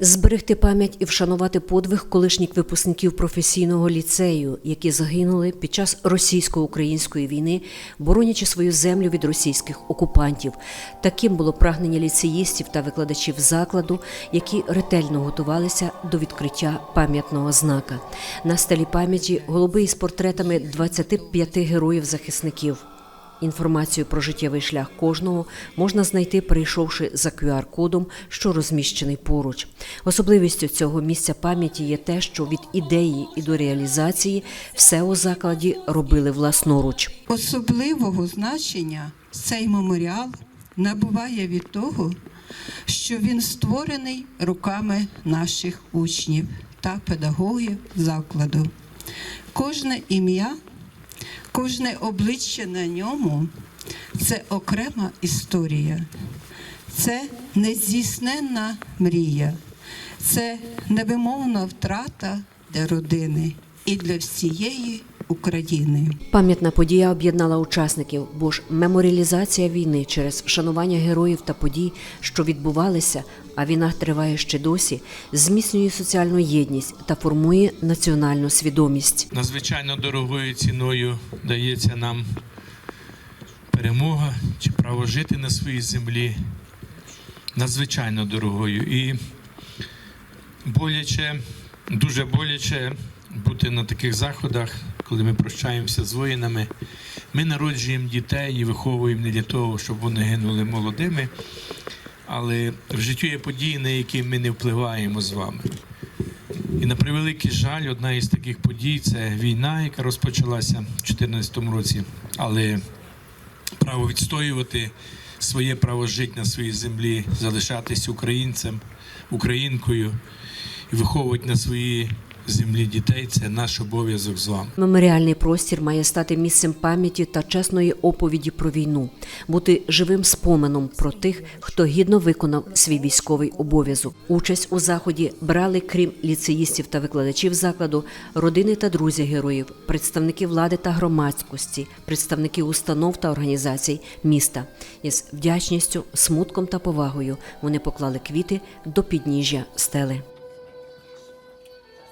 Зберегти пам'ять і вшанувати подвиг колишніх випускників професійного ліцею, які загинули під час російсько-української війни, боронячи свою землю від російських окупантів. Таким було прагнення ліцеїстів та викладачів закладу, які ретельно готувалися до відкриття пам'ятного знака. На стелі пам'яті голуби із портретами 25 героїв-захисників. Інформацію про життєвий шлях кожного можна знайти, перейшовши за QR-кодом, що розміщений поруч. Особливістю цього місця пам'яті є те, що від ідеї і до реалізації все у закладі робили власноруч. Особливого значення цей меморіал набуває від того, що він створений руками наших учнів та педагогів закладу. Кожне ім'я, кожне обличчя на ньому це окрема історія, це нездійсненна мрія, це невимовна втрата для родини і для всієї України. Пам'ятна подія об'єднала учасників, бо ж меморіалізація війни через вшанування героїв та подій, що відбувалися, а війна триває ще досі, зміцнює соціальну єдність та формує національну свідомість. надзвичайно дорогою ціною дається нам перемога чи право жити на своїй землі. Надзвичайно дорогою. І боляче, дуже боляче бути на таких заходах, коли ми прощаємося з воїнами. Ми народжуємо дітей і виховуємо не для того, щоб вони гинули молодими. Але в житті є події, на які ми не впливаємо з вами. І на превеликий жаль, одна із таких подій це війна, яка розпочалася в 2014 році. Але право відстоювати своє право жити на своїй землі, залишатись українцем, українкою і виховувати на своїй землі дітей це наш обов'язок з вами. Меморіальний простір має стати місцем пам'яті та чесної оповіді про війну, бути живим споменом про тих, хто гідно виконав свій військовий обов'язок. Участь у заході брали, крім ліцеїстів та викладачів закладу, родини та друзі героїв, представники влади та громадськості, представники установ та організацій міста. Із вдячністю, смутком та повагою вони поклали квіти до підніжжя стели.